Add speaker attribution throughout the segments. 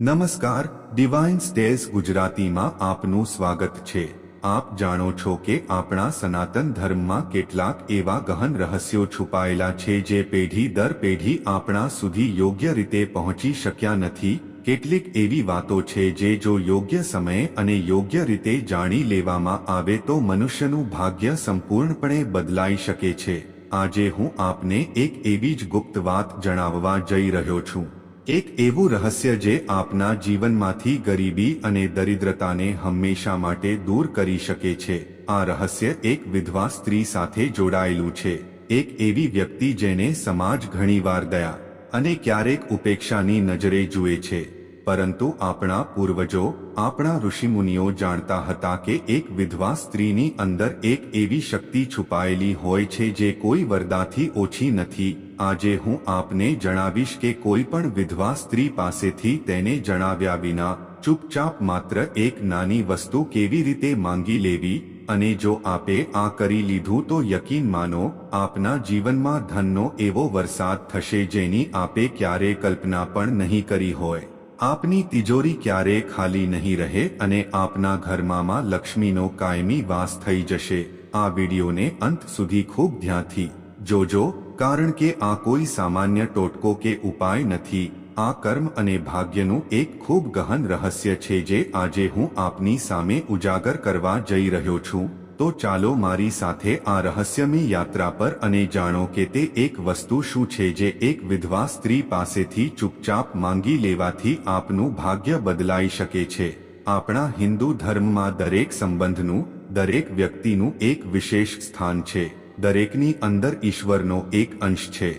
Speaker 1: નમસ્કાર divine stays ગુજરાતીમાં આપનું સ્વાગત છે. આપ જાણો છો કે આપણા સનાતન ધર્મમાં કેટલાક એવા ગહન રહસ્યો છુપાયેલા છે જે પેઢી દર પેઢી આપણા સુધી યોગ્ય રીતે પહોંચી શક્યા નથી. કેટલીક એવી વાતો છે જે જો યોગ્ય સમયે અને યોગ્ય રીતે જાણી લેવામાં આવે તો મનુષ્યનું ભાગ્ય સંપૂર્ણપણે બદલાઈ શકે છે. આજે હું આપને એક એવી જ ગુપ્ત વાત જણાવવા જઈ રહ્યો છું. એક એવું રહસ્ય જે આપના જીવનમાંથી ગરીબી અને દરિદ્રતાને હંમેશા માટે દૂર કરી શકે છે. આ રહસ્ય એક વિધવા સ્ત્રી સાથે જોડાયેલું છે. એક એવી વ્યક્તિ જેને સમાજ ઘણીવાર દયા અને ક્યારેક ઉપેક્ષાની નજરે જુએ છે. પરંતુ આપણા પૂર્વજો, આપણા ઋષિમુનિઓ જાણતા હતા કે એક વિધવા સ્ત્રીની અંદર એક એવી શક્તિ છુપાયેલી હોય છે જે કોઈ વરદાથી ઓછી નથી. આજે હું આપને જણાવીશ કે કોઈ પણ વિધવા સ્ત્રી પાસેથી તેને જણાવ્યા વિના, ચૂપચાપ માત્ર એક નાની વસ્તુ કેવી રીતે માંગી લેવી અને જો આપે આ કરી લીધું તો યકીન માનો, આપના જીવનમાં ધનનો એવો વરસાદ થશે જેની આપે ક્યારે કલ્પના પણ નહીં કરી હોય. આપની તિજોરી ક્યારેય ખાલી નહીં રહે અને આપના ઘરમાં લક્ષ્મીનો કાયમી વાસ થઈ જશે. આ વિડીયોને અંત સુધી ખૂબ ધ્યાનથી જોજો, કારણ કે આ કોઈ સામાન્ય ટોટકો કે ઉપાય નથી. આ કર્મ અને ભાગ્યનું એક ખૂબ ગહન રહસ્ય છે જે આજે હું આપની સામે ઉજાગર કરવા જઈ રહ્યો છું. તો ચાલો મારી સાથે આ રહસ્યમય યાત્રા પર અને જાણો કે તે એક વસ્તુ શું છે જે એક વિધવા સ્ત્રી પાસેથી ચૂપચાપ માંગી લેવાથી આપનું ભાગ્ય બદલાઈ શકે છે. આપણા હિન્દુ ધર્મમાં દરેક સંબંધનું, દરેક વ્યક્તિનું એક વિશેષ સ્થાન છે. દરેકની અંદર ઈશ્વરનો એક અંશ છે.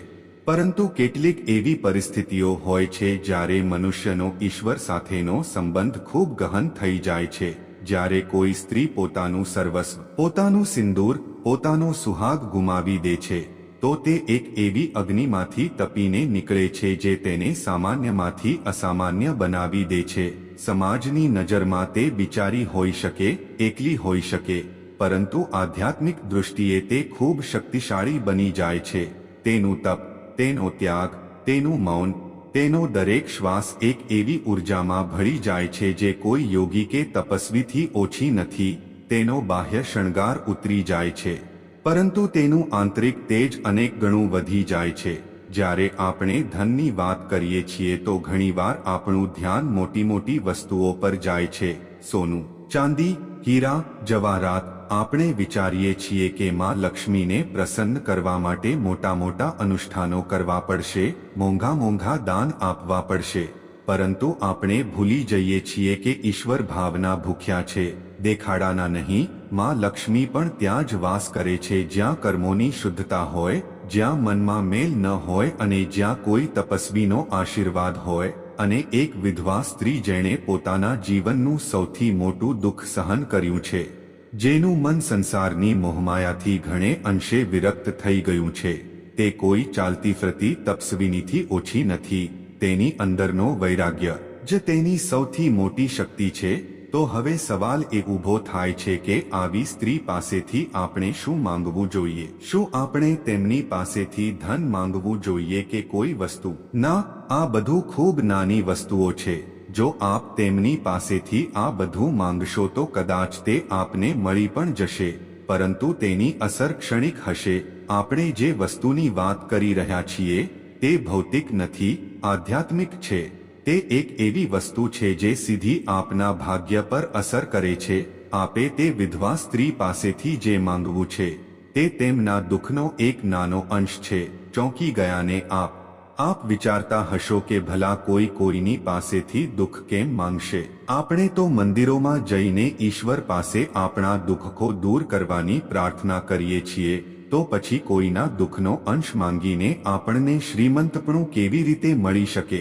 Speaker 1: પરંતુ કેટલીક એવી પરિસ્થિતિઓ હોય છે જ્યારે મનુષ્યનો ઈશ્વર સાથેનો સંબંધ ખૂબ ગહન થઈ જાય છે. જ્યારે કોઈ સ્ત્રી પોતાનું સર્વસ્વ, પોતાનું સિંદૂર, પોતાનો સુહાગ ગુમાવી દે છે, તો તે એક એવી અગ્નિમાંથી તપીને નીકળે છે જે તેને સામાન્યમાંથી અસામાન્ય બનાવી દે છે. સમાજની નજરમાં તે બિચારી હોઈ શકે, એકલી હોઈ શકે, પરંતુ આધ્યાત્મિક દૃષ્ટિએ તે ખૂબ શક્તિશાળી બની જાય છે. તેનું તપ, તેનો ત્યાગ, તેનું મૌન તેનો દરેક શ્વાસ એક એવી ઉર્જામાં ભળી જાય છે જે કોઈ યોગી કે તપસ્વીથી ઓછી નથી, તેનો બાહ્ય શણગાર ઉતરી જાય છે. પરંતુ તેનું આંતરિક તેજ અનેક ગણું વધી જાય છે. જ્યારે આપણે ધનની વાત કરીએ છીએ તો ઘણીવાર આપણું ધ્યાન મોટી મોટી વસ્તુઓ પર જાય છે. સોનું, ચાંદી, હીરા, જવાહરાત આપણે વિચારીએ છીએ કે માં લક્ષ્મીને પ્રસન્ન કરવા માટે મોટા મોટા અનુષ્ઠાનો કરવા પડશે, મોંઘા મોંઘા દાન આપવા પડશે. પરંતુ આપણે ભૂલી જઈએ છીએ કે ઈશ્વર ભાવના ભૂખ્યા છે, દેખાડાના નહીં, માં લક્ષ્મી પણ ત્યાં જ વાસ કરે છે જ્યાં કર્મોની શુદ્ધતા હોય, જ્યાં મનમાં મેલ ન હોય અને જ્યાં કોઈ તપસ્વીનો આશીર્વાદ હોય, અને એક વિધવા સ્ત્રી જેણે પોતાના જીવનનું સૌથી મોટું દુઃખ સહન કર્યું છે. જેનું મન સંસારની મોહમાયાથી ઘણે અંશે વિરક્ત થઈ ગયું છે. તે કોઈ ચાલતી ફરતી તપસ્વીનીથી ઓછી નથી. તેની અંદરનો વૈરાગ્ય, જે તેની સૌથી મોટી શક્તિ છે, તો હવે સવાલ એ ઊભો થાય છે કે આવી સ્ત્રી પાસેથી આપણે શું માંગવું જોઈએ? શું આપણે તેમની પાસેથી ધન માંગવું જોઈએ કે કોઈ વસ્તુ? ના, આ બધું ખૂબ નાની વસ્તુઓ છે. જો આપ તેમની પાસેથી આ બધું માંગશો તો કદાચ તે આપને મળી પણ જશે, પરંતુ તેની અસર ક્ષણિક હશે. આપણે જે વસ્તુની વાત કરી રહ્યા છીએ, તે ભૌતિક નથી, આધ્યાત્મિક છે. તે એક એવી વસ્તુ છે જે સીધી આપના ભાગ્ય પર અસર કરે છે. આપે તે વિધવા સ્ત્રી પાસેથી જે માંગવું છે, તે તેમના દુઃખનો એક નાનો અંશ છે. ચોંકી ગયાને આપ આપ વિચારતા હશો કે ભલા કોઈ કોઈની પાસેથી દુઃખ કેમ માંગશે? આપણે તો મંદિરોમાં જઈને ઈશ્વર પાસે આપણા દુઃખકો દૂર કરવાની પ્રાર્થના કરીએ છીએ, તો પછી કોઈના દુઃખનો અંશ માંગીને આપણને શ્રીમંતપણું કેવી રીતે મળી શકે?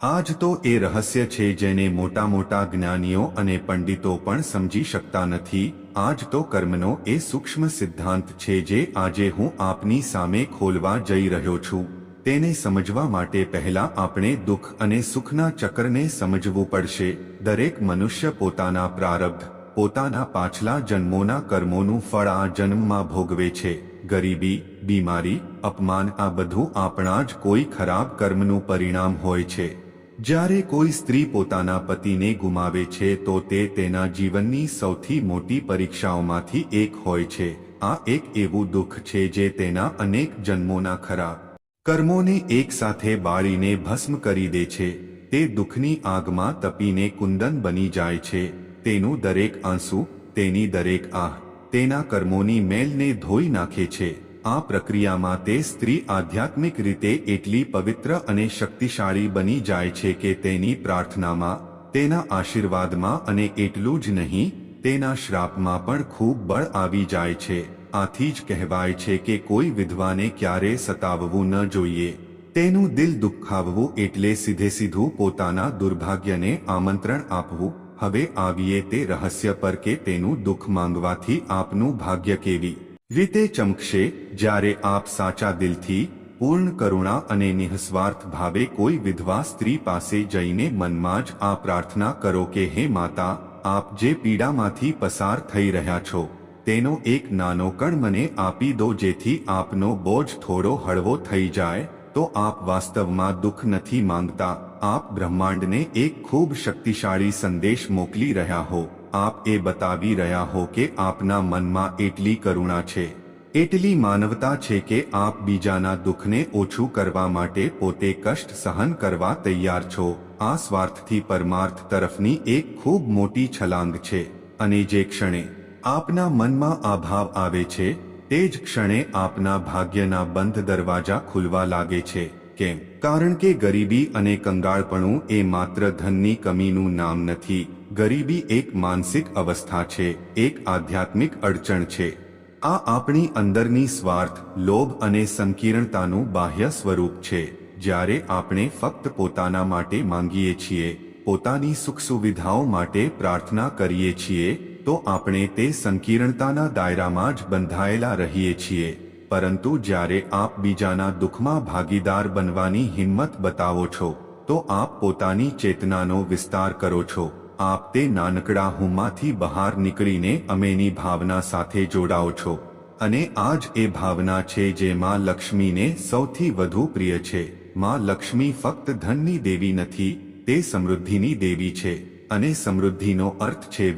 Speaker 1: આજ તો એ રહસ્ય છે જેને મોટા મોટા જ્ઞાનીઓ અને પંડિતો પણ સમજી શકતા નથી, આજ તો કર્મનો એ સૂક્ષ્મ સિદ્ધાંત છે જે આજે હું આપની સામે ખોલવા જઈ રહ્યો છું. તેને સમજવા માટે પહેલા આપણે દુઃખ અને સુખના ચક્રને સમજવું પડશે. દરેક મનુષ્ય પોતાના પ્રારબ્ધ, પોતાના પાછલા જન્મોના કર્મોનું ફળ આ જન્મમાં ભોગવે છે. ગરીબી, બીમારી, અપમાન આ બધું આપણા જ કોઈ ખરાબ કર્મનું પરિણામ હોય છે. જ્યારે કોઈ સ્ત્રી પોતાના પતિને ગુમાવે છે તો તે તેના જીવનની સૌથી મોટી પરીક્ષાઓમાંથી એક હોય છે. આ એક એવું દુઃખ છે જે તેના અનેક જન્મોના ખરાબ કર્મોને એકસાથે બાળીને ભસ્મ કરી દે છે, તે દુઃખની આગમાં તપીને કુંદન બની જાય છે, તેનું દરેક આંસુ, તેની દરેક આહ, તેના કર્મોની મેલને ધોઈ નાખે છે, આ પ્રક્રિયામાં તે સ્ત્રી આધ્યાત્મિક રીતે એટલી પવિત્ર અને શક્તિશાળી બની જાય છે કે તેની પ્રાર્થનામાં, તેના આશીર્વાદમાં અને એટલું જ નહીં, તેના શ્રાપમાં પણ ખૂબ બળ આવી જાય છે. આથી જ કહેવાય છે કે કોઈ વિધવાને ક્યારે સતાવવું ન જોઈએ. તેનું દિલ દુખાવવું એટલે સીધે સીધું પોતાના દુર્ભાગ્યને આમંત્રણ આપવું. હવે આવીએ તે રહસ્ય પર કે તેનું દુઃખ માંગવાથી આપનું ભાગ્ય કેવી રીતે ચમકશે? જ્યારે આપ સાચા દિલથી, પૂર્ણ કરુણા અને નિઃસ્વાર્થ ભાવે કોઈ વિધવા સ્ત્રી પાસે જઈને મનમાં જ આ પ્રાર્થના કરો કે, હે માતા, આપ જે પીડામાંથી પસાર થઈ રહ્યા છો તેનો એક નાનો કણ મને આપી દો જેથી આપનો બોજ થોડો હળવો થઈ જાય, તો આપ વાસ્તવમાં દુઃખ નથી માંગતા. આપ બ્રહ્માંડને એક ખૂબ શક્તિશાળી સંદેશ મોકલી રહ્યા હો. આપ એ બતાવી રહ્યા હો કે આપના મનમાં એટલી કરુણા છે. એટલી માનવતા છે કે આપ બીજાના દુઃખને ઓછું કરવા માટે પોતે કષ્ટ સહન કરવા તૈયાર છો. આ સ્વાર્થથી પરમાર્થ તરફની એક ખૂબ મોટી છલાંગ છે. અને જે ક્ષણે આપના મનમાં આ આવે છે, તે જ ક્ષણે આપના ભાગ્યના બંધ દરવાજા ખુલવા લાગે છે. કેમ? કારણ કે ગરીબી અને કંગાળપણું એ માત્ર ધનની કમીનું નામ નથી. ગરીબી એક માનસિક અવસ્થા છે, એક આધ્યાત્મિક અડચણ છે. આ આપણી અંદરની સ્વાર્થ, લોભ અને સંકીર્ણતાનું બાહ્ય સ્વરૂપ છે. જ્યારે આપણે ફક્ત પોતાના માટે માંગીએ છીએ, પોતાની સુખ સુવિધાઓ માટે પ્રાર્થના કરીએ છીએ તો આપણે તે સંકીર્ણતાના દાયરામાં જ બંધાયેલા રહીએ છીએ, પરંતુ જ્યારે આપ બીજાના દુઃખમાં ભાગીદાર બનવાની હિંમત બતાવો છો, તો આપ પોતાની ચેતનાનો વિસ્તાર કરો છો. આપ તે નાનકડા હુંમાંથી બહાર નીકળીને અમેની ભાવના સાથે જોડાઓ છો. અને આ જ એ ભાવના છે જે માં લક્ષ્મીને સૌથી વધુ પ્રિય છે. માં લક્ષ્મી ફક્ત ધનની દેવી નથી, તે સમૃદ્ધિની દેવી છે. અને સમૃદ્ધિનો અર્થ છે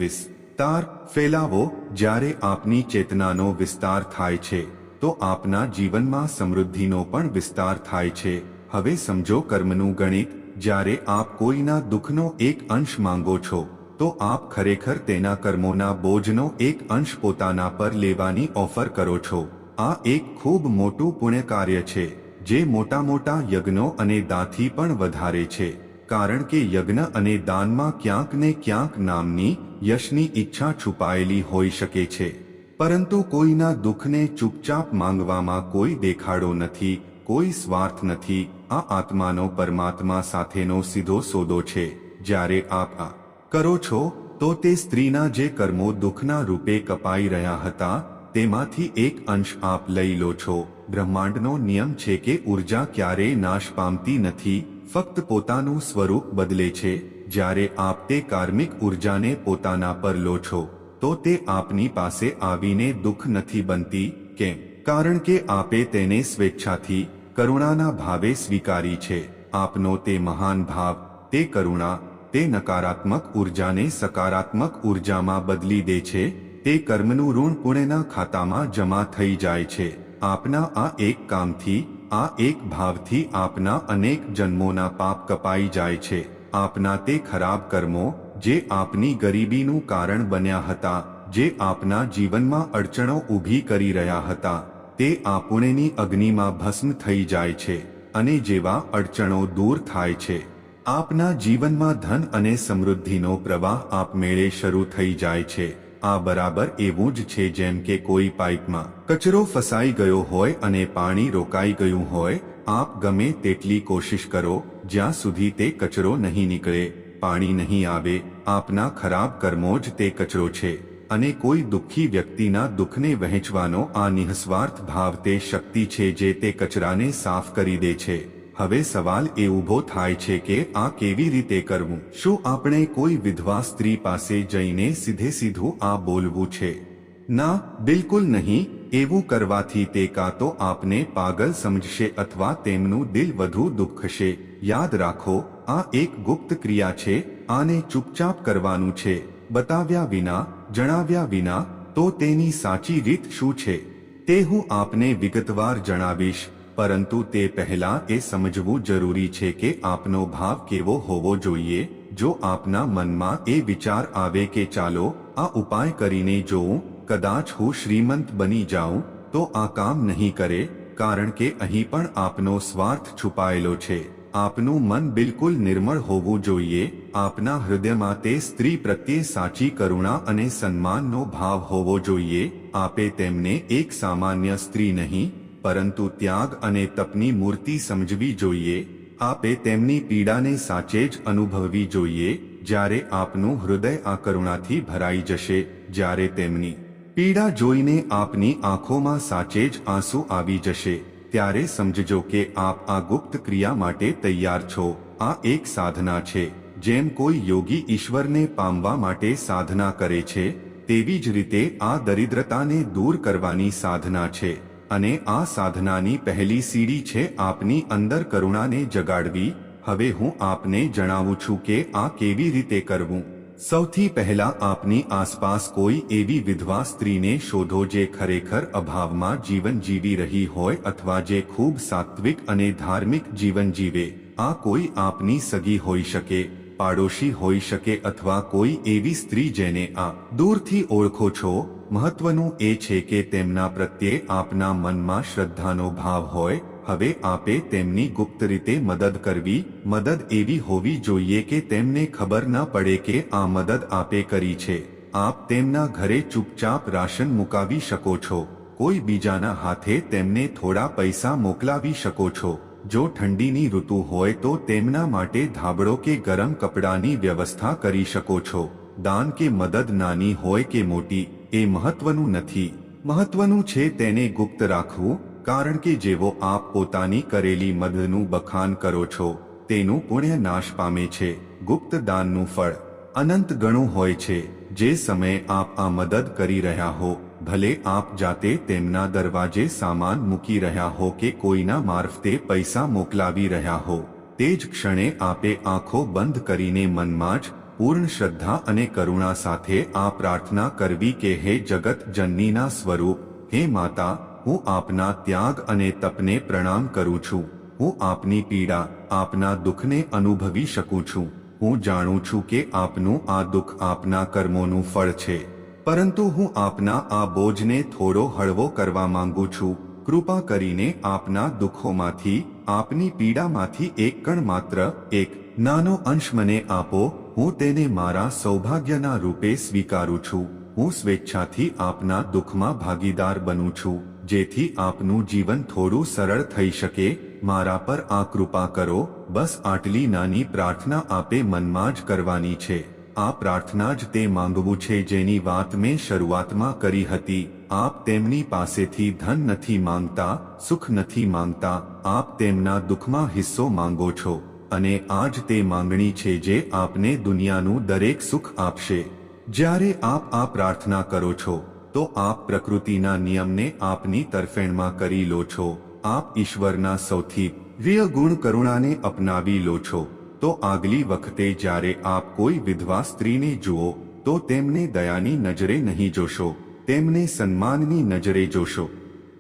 Speaker 1: વિસ્તાર ફેલાવો જ્યારે આપની ચેતનાનો વિસ્તાર થાય છે, તો આપના જીવનમાં સમૃદ્ધિનો પણ વિસ્તાર થાય છે. હવે સમજો કર્મનું ગણિત, જ્યારે આપ કોઈના દુઃખનો એક અંશ માંગો છો, તો આપ ખરેખર તેના કર્મોના બોજનો એક અંશ પોતાના પર લેવાની ઓફર કરો છો. આ એક ખૂબ મોટું પુણ્ય કાર્ય છે, જે મોટા મોટા યજ્ઞો અને દાથી પણ વધારે છે. કારણ કે યજ્ઞ અને દાનમાં ક્યાંક ને ક્યાંક નામની યશની ઈચ્છા છુપાયેલી હોઈ શકે છે. પરંતુ કોઈના દુઃખને ચૂપચાપ માંગવામાં કોઈ દેખાડો નથી, કોઈ સ્વાર્થ નથી. આ આત્માનો પરમાત્મા સાથેનો સીધો સોદો છે. જ્યારે આપ આ કરો છો, તો તે સ્ત્રીના જે કર્મો દુઃખના રૂપે કપાઈ રહ્યા હતા, તેમાંથી એક અંશ આપ લઈ લો છો. બ્રહ્માંડનો નિયમ છે કે ઊર્જા ક્યારેય નાશ પામતી નથી ફક્ત પોતાનું સ્વરૂપ બદલે છે. જ્યારે આપ તે કાર્મિક ઉર્જાને પોતાના પર લો છો, તો તે આપની પાસે આવીને દુઃખ નથી બનતી. કેમ? કારણ કે આપે તેને સ્વેચ્છાથી, કરુણાના ભાવે સ્વીકારી છે. આપનો તે મહાન ભાવ, તે કરુણા, તે નકારાત્મક ઉર્જાને સકારાત્મક ઉર્જામાં બદલી દે છે. તે કર્મનું ઋણ પુણ્યના ખાતામાં જમા થઈ જાય છે. આપના આ એક કામથી આ એક ભાવથી આપના અનેક જન્મોના પાપ કપાઈ જાય છે. આપના તે ખરાબ કર્મો, જે આપની ગરીબીનું કારણ બન્યા હતા, જે આપના જીવનમાં અડચણો ઊભી કરી રહ્યા હતા, તે આપણેની અગ્નિમાં ભસ્મ થઈ જાય છે અને જેવા અડચણો દૂર થાય છે. આપના જીવનમાં ધન અને સમૃદ્ધિનો પ્રવાહ આપમેળે શરૂ થઈ જાય છે. આ બરાબર એવું જ છે જેમ કે કોઈ પાઇપમાં કચરો ફસાઈ ગયો હોય અને પાણી રોકાઈ ગયું હોય, આપ ગમે તેટલી કોશિશ કરો, જ્યાં સુધી તે કચરો નહીં નીકળે. પાણી નહીં આવે, આપના ખરાબ કર્મો જ તે કચરો છે. અને કોઈ દુઃખી વ્યક્તિના દુઃખને વહેંચવાનો આ નિઃસ્વાર્થ ભાવ તે શક્તિ છે જે તે કચરાને સાફ કરી દે છે. હવે સવાલ એ ઊભો થાય છે કે આ કેવી રીતે કરવું? શું આપણે કોઈ વિધવા સ્ત્રી પાસે જઈને સીધે સીધું આ બોલવું છે? ના, બિલકુલ નહીં. એવું કરવાથી તે કાં તો આપને પાગલ સમજશે અથવા તેમનું દિલ વધુ દુઃખશે. યાદ રાખો, આ એક ગુપ્ત ક્રિયા છે. આને ચૂપચાપ કરવાનું છે. બતાવ્યા વિના, જણાવ્યા વિના, તો તેની સાચી રીત શું છે? તે હું આપને વિગતવાર જણાવીશ. પરંતુ તે પહેલા એ સમજવું જરૂરી છે કે આપનો ભાવ કેવો હોવો જોઈએ જો આપના મનમાં એ વિચાર આવે કે ચાલો આ ઉપાય કરીને જોઉં કદાચ હું શ્રીમંત બની જાઉં તો આ કામ નહીં કરે કારણ કે અહીં પણ આપનો સ્વાર્થ છુપાયેલો છે આપનું મન બિલકુલ નિર્મળ હોવું જોઈએ આપના હૃદયમાં તે સ્ત્રી પ્રત્યે સાચી કરુણા અને સન્માનનો ભાવ હોવો જોઈએ આપે તેમને એક સામાન્ય સ્ત્રી નહીં પરંતુ ત્યાગ અને તપની મૂર્તિ સમજવી જોઈએ, આપે તેમની પીડાને સાચે જ અનુભવવી જોઈએ, જ્યારે આપનું હૃદય આ કરુણાથી ભરાઈ જશે, જ્યારે તેમની પીડા જોઈને આપની આંખોમાં સાચે જ આંસુ આવી જશે, ત્યારે સમજજો કે આપ આ ગુપ્ત ક્રિયા માટે તૈયાર છો, આ એક સાધના છે, જેમ કોઈ યોગી ઈશ્વરને પામવા માટે સાધના કરે છે, તેવી જ રીતે આ દરિદ્રતાને દૂર કરવાની સાધના છે. અને આ સાધનાની પહેલી સીડી છે આપની અંદર કરુણાને જગાડવી. હવે હું આપને જણાવું છું કે આ કેવી રીતે કરવું. સૌથી પહેલા આપની આસપાસ કોઈ એવી વિધવા સ્ત્રીને શોધો જે ખરેખર અભાવમાં જીવન જીવી રહી હોય અથવા જે ખૂબ સાત્વિક અને ધાર્મિક જીવન જીવે. આ કોઈ આપની સગી હોઈ શકે, પાડોશી હોઈ શકે અથવા કોઈ એવી સ્ત્રી જેને આ દૂરથી ઓળખો છો મહત્વનું એ છે કે તેમના પ્રત્યે આપના મનમાં શ્રદ્ધાનો ભાવ હોય, હવે આપે તેમની ગુપ્ત રીતે મદદ કરવી, મદદ એવી હોવી જોઈએ કે તેમને ખબર ન પડે કે આ મદદ આપે કરી છે. આપ તેમના ઘરે ચૂપચાપ રાશન મુકાવી શકો છો. કોઈ બીજાના હાથે તેમને થોડા પૈસા મોકલાવી શકો છો. જો ઠંડીની ઋતુ હોય તો તેમના માટે ધાબળો કે ગરમ કપડાની વ્યવસ્થા કરી શકો છો. દાન કે મદદ નાની હોય કે મોટી એ મહત્વનું નથી. મહત્વનું છે તેને ગુપ્ત રાખવું, કારણ કે જેવો આપ પોતાની કરેલી મદનું બખાન કરો છો, તેનું પુણ્ય નાશ પામે છે, ગુપ્ત દાનનું ફળ. અનંત ગણું હોય છે, જે સમયે આપ આ મદદ કરી રહ્યા હો, ભલે આપ જાતે તેમના દરવાજે સામાન મૂકી રહ્યા હો કે કોઈના મારફતે પૈસા મોકલાવી રહ્યા હો. તે જ ક્ષણે આપે આંખો બંધ કરીને મનમાં જ પૂર્ણ શ્રદ્ધા અને કરુણા સાથે આ પ્રાર્થના કરવી કે હે જગત જનનીના સ્વરૂપ, હે માતા, હું આપના ત્યાગ અને તપને પ્રણામ કરું છું. હું આપની પીડા, આપના દુઃખને અનુભવી શકું છું. હું જાણું છું કે આપનું આ દુઃખ આપના કર્મોનું ફળ છે. પરંતુ હું આપના આ બોજને થોડો હળવો કરવા માંગુ છું. કૃપા કરીને આપના દુઃખોમાંથી, આપની પીડામાંથી એક કણ માત્ર, એક નાનો અંશ મને આપો, હું તેને મારા સૌભાગ્યના રૂપે સ્વીકારું છું. હું સ્વેચ્છાથી આપના દુઃખમાં ભાગીદાર બનું છું, જેથી આપનું જીવન થોડું સરળ થઈ શકે. મારા પર આ કૃપા કરો, બસ આટલી નાની પ્રાર્થના આપે મનમાં જ કરવાની છે. આ પ્રાર્થના જ તે માંગવું છે જેની વાત મેં શરૂઆતમાં કરી હતી. આપ તેમની પાસેથી ધન નથી માંગતા, સુખ નથી માંગતા, આપ તેમના દુઃખમાં હિસ્સો માંગો છો. અને આજ તે માંગણી છે જે આપને દુનિયાનું દરેક સુખ આપશે. જ્યારે આપ આ પ્રાર્થના કરો છો, તો આપ પ્રકૃતિના નિયમને આપની તરફેણમાં કરી લો છો. આપ ઈશ્વરના સૌથી પ્રિય ગુણ કરુણાને અપનાવી લો છો. તો આગલી વખતે જ્યારે આપ કોઈ વિધવા સ્ત્રીને જુઓ, તો તેમને દયાની નજરે નહીં જોશો. તેમને સન્માનની નજરે જોશો.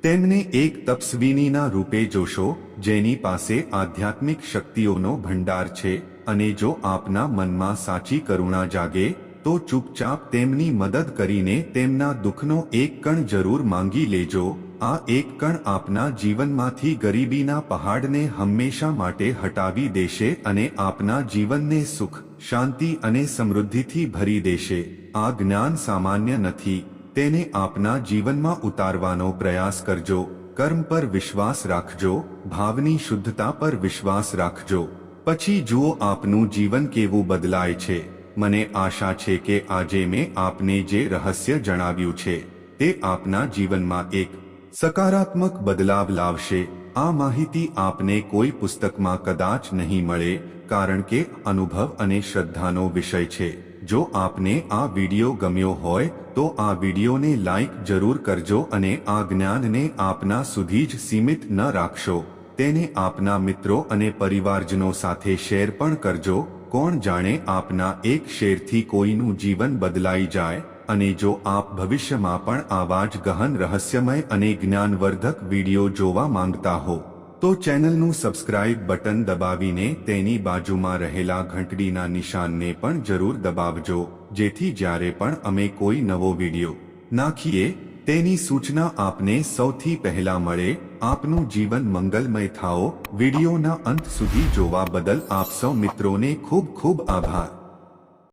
Speaker 1: તેમને એક તપસ્વીનીના રૂપે જોશો, જેની પાસે આધ્યાત્મિક શક્તિઓનો ભંડાર છે, અને જો આપના મનમાં સાચી કરુણા જાગે, તો ચૂપચાપ તેમની મદદ કરીને તેમના દુઃખનો એક કણ જરૂર માંગી લેજો. આ એક કણ આપના જીવનમાંથી ગરીબીના પહાડને હંમેશા માટે હટાવી દેશે અને આપના જીવનને સુખ, શાંતિ અને સમૃદ્ધિથી ભરી દેશે. આ જ્ઞાન સામાન્ય નથી. તેને આપના જીવનમાં ઉતારવાનો પ્રયાસ કરજો. કર્મ પર વિશ્વાસ રાખજો. ભાવની શુદ્ધતા પર વિશ્વાસ રાખજો. પછી જુઓ આપનું જીવન કેવું બદલાય છે. મને આશા છે કે આજે મેં આપને જે રહસ્ય જણાવ્યું છે, તે આપના જીવનમાં એક સકારાત્મક બદલાવ લાવશે. આ માહિતી આપને કોઈ પુસ્તકમાં કદાચ નહીં મળે, કારણ કે અનુભવ અને શ્રદ્ધાનો વિષય છે. જો આપને આ વિડિયો ગમ્યો હોય, તો આ વિડિયોને લાઈક જરૂર કરજો અને આ જ્ઞાનને આપના સુધી જ સીમિત ન રાખશો. તેને આપના મિત્રો અને પરિવારજનો સાથે શેર પણ કરજો. કોણ જાણે આપના એક શેરથી કોઈનું જીવન બદલાઈ જાય, અને જો આપ ભવિષ્યમાં પણ આવા જ ગહન રહસ્યમય અને જ્ઞાનવર્ધક વીડિયો જોવા માંગતા હો. તો ચેનલનું સબસ્ક્રાઇબ બટન દબાવીને તેની બાજુમાં રહેલા ઘંટડીના નિશાનને પણ જરૂર દબાવજો, જેથી જ્યારે પણ અમે કોઈ નવો વીડિયો નાખીએ, તેની સૂચના આપને સૌથી પહેલા મળે. આપનું જીવન મંગલમય થાઓ. વિડીયોના અંત સુધી જોવા બદલ આપ સૌ મિત્રોને ખૂબ ખૂબ આભાર.